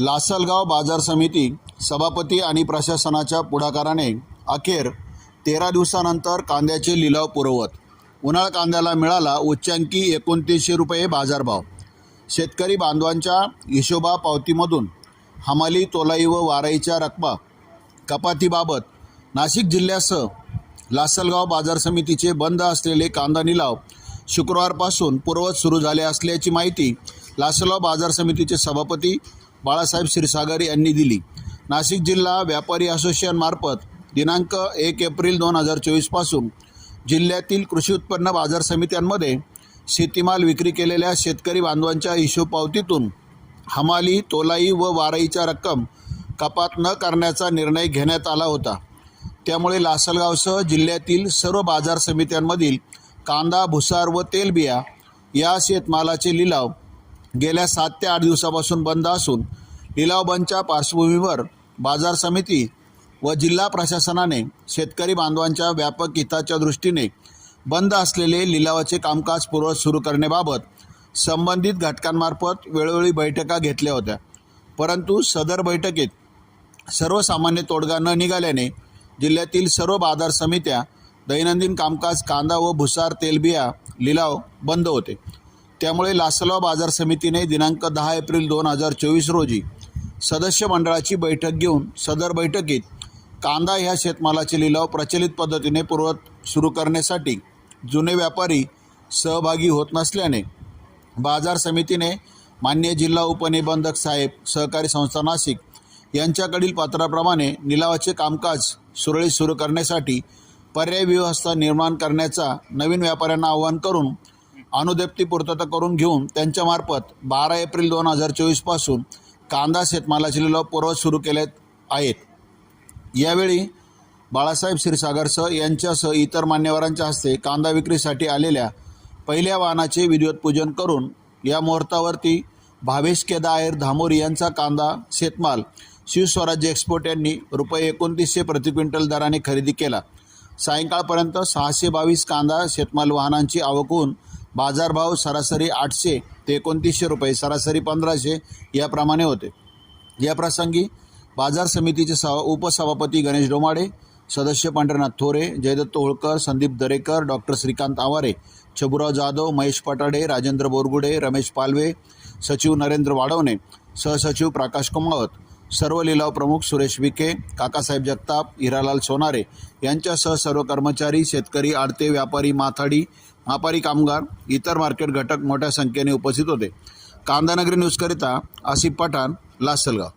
लासलगाव बाजार समिती सभापती आणि प्रशासनाच्या पुढाकाराने अखेर तेरा दिवसानंतर कांद्याचे लिलाव पुरवत. उन्हाळ कांद्याला मिळाला उच्चांकी एकोणतीसशे रुपये बाजारभाव. शेतकरी बांधवांच्या हिशोबा पावतीमधून हमाली तोलाई व वाराईच्या रकमा कपातीबाबत नाशिक जिल्ह्यासह लासलगाव बाजार समितीचे बंद असलेले कांदा निलाव शुक्रवारपासून पूर्वत सुरू झाले असल्याची माहिती लासलगाव बाजार समितीचे सभापती बाळासाहेब क्षीरसागर यांनी दिली. नाशिक जिल्हा व्यापारी असोसिएशनमार्फत दिनांक एक एप्रिल दोन हजार चोवीसपासून जिल्ह्यातील कृषी उत्पन्न बाजार समित्यांमध्ये शेतीमाल विक्री केलेल्या शेतकरी बांधवांच्या हिशोब पावतीतून हमाली तोलाई व वाराईच्या रक्कम कपात न करण्याचा निर्णय घेण्यात आला होता. त्यामुळे लासलगावसह जिल्ह्यातील सर्व बाजार समित्यांमधील कांदा भुसार व तेलबिया या शेतमालाचे लिलाव गेल्या सात ते आठ दिवसापासून बंद असून लिलाव बंदच्या पार्श्वभूमीवर बाजार समिती व जिल्हा प्रशासनाने शेतकरी बांधवांच्या व्यापक हिताच्या दृष्टीने बंद असलेले लिलावाचे कामकाज पूर्वत सुरू करण्याबाबत संबंधित घटकांमार्फत वेळोवेळी बैठका घेतल्या होत्या. परंतु सदर बैठकीत सर्वसामान्य तोडगा न निघाल्याने जिल्ह्यातील सर्व बाजार समित्या दैनंदिन कामकाज कांदा व भुसार तेलबिया लिलाव बंद होते. त्यामुळे लासलगाव बाजार समितीने दिनांक दहा एप्रिल दोन हजार चोवीस रोजी सदस्य मंडळाची बैठक घेऊन सदर बैठकीत कांदा ह्या शेतमालाचे लिलाव प्रचलित पद्धतीने पूर्वत सुरू करण्यासाठी जुने व्यापारी सहभागी होत नसल्याने बाजार समितीने मान्य जिल्हा उपनिबंधक साहेब सहकारी संस्था नाशिक यांच्याकडील पत्राप्रमाणे निलावाचे कामकाज सुरळीत सुरू करण्यासाठी पर्यायी व्यवस्था निर्माण करण्याचा नवीन व्यापाऱ्यांना आवाहन करून अनुदेप्ती पूर्तता करून घेऊन त्यांच्यामार्फत बारा एप्रिल दोन हजार चोवीसपासून कांदा शेतमालाचे लिलाव पूर्वज सुरू केले आहेत. यावेळी बाळासाहेब क्षीरसागरसह यांच्यासह इतर मान्यवरांच्या हस्ते कांदा विक्रीसाठी आलेल्या पहिल्या वाहनाचे विधिवत पूजन करून या मुहूर्तावरती भावेश केदायर धामोरी यांचा कांदा शेतमाल शिवस्वराज्य एक्सपोर्ट यांनी रुपये एकोणतीसशे प्रति क्विंटल दराने खरेदी केला. सायंकाळपर्यंत सहाशे बावीस कांदा शेतमाल वाहनांची आवक होऊन बाजारभाव सरासरी आठशे ते एकोणतीसशे रुपये सरासरी पंधराशे याप्रमाणे होते. या प्रसंगी बाजार समितीचे सभा उपसभापती गणेश डोमाडे सदस्य पांढरनाथ थोरे जयदत्त होळकर संदीप दरेकर डॉक्टर श्रीकांत आवारे छबुराव जाधव महेश पटाडे राजेंद्र बोरगुडे रमेश पालवे सचिव नरेंद्र वाढवणे सहसचिव प्रकाश कुमावत सर्व लिलाव प्रमुख सुरेश विखे काकासाहेब जगताप हिरालाल सोनारे यांच्यासह सर्व कर्मचारी शेतकरी आडते व्यापारी माथाडी व्यापारी कामगार इतर मार्केट घटक मोठ्या संख्येने उपस्थित होते. कांदानगरी न्यूजकरिता आसिफ पठाण लासलगाव.